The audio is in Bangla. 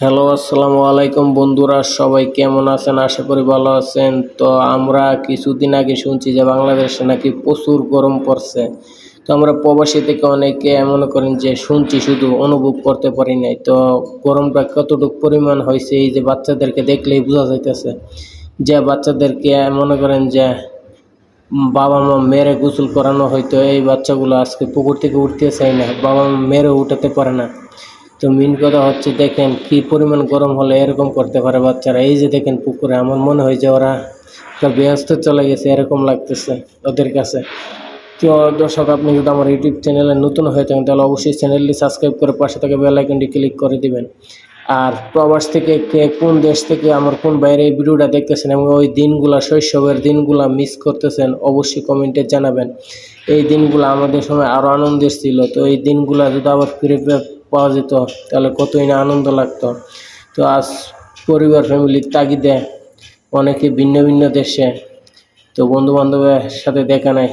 হ্যালো, আসসালামু আলাইকুম বন্ধুরা, সবাই কেমন আছেন? আশা করি ভালো আছেন। তো আমরা কিছুদিন আগে শুনছি যে বাংলাদেশে নাকি প্রচুর গরম পড়ছে। তো আমরা প্রবাসী থেকে অনেকে মনে করেন যে শুনছি, শুধু অনুভব করতে পারি নাই। তো গরমটা কতটুকু পরিমাণ হয়েছে, এই যে বাচ্চাদেরকে দেখলেই বোঝা যাইতেছে। যে বাচ্চাদেরকে মনে করেন যে বাবা মা মেরে গোসল করানো হয়তো এই বাচ্চাগুলো আজকে পুকুর থেকে উঠতে চাই না, বাবা মা মেরে উঠাতে পারে না। তো মেন কথা হচ্ছে দেখেন কি পরিমাণ গরম হলে এরকম করতে পারে বাচ্চারা। এই যে দেখেন পুকুরে, আমার মনে হয় যে ওরা একটা ব্যস্ত চলে গেছে, এরকম লাগতেছে ওদের কাছে। তো দর্শক, আপনি যদি আমার ইউটিউব চ্যানেলে নতুন হয়ে থাকেন, তাহলে অবশ্যই চ্যানেলটি সাবস্ক্রাইব করে পাশে থেকে বেল আইকনটি ক্লিক করে দিবেন। আর প্রবাস থেকে কে কোন দেশ থেকে আমার কোন বাইরে এই ভিডিওটা দেখতেছেন এবং ওই দিনগুলা, শৈশবের দিনগুলা মিস করতেছেন, অবশ্যই কমেন্টে জানাবেন। এই দিনগুলো আমাদের সময় আরও আনন্দের ছিল, তো এই দিনগুলা যদি আবার ফিরে পাওয়া যেত, তাহলে কতই না আনন্দ লাগতো। তো আজ পরিবার ফ্যামিলির তাগিদে অনেকে ভিন্ন ভিন্ন দেশে, তো বন্ধু বান্ধবের সাথে দেখা নাই।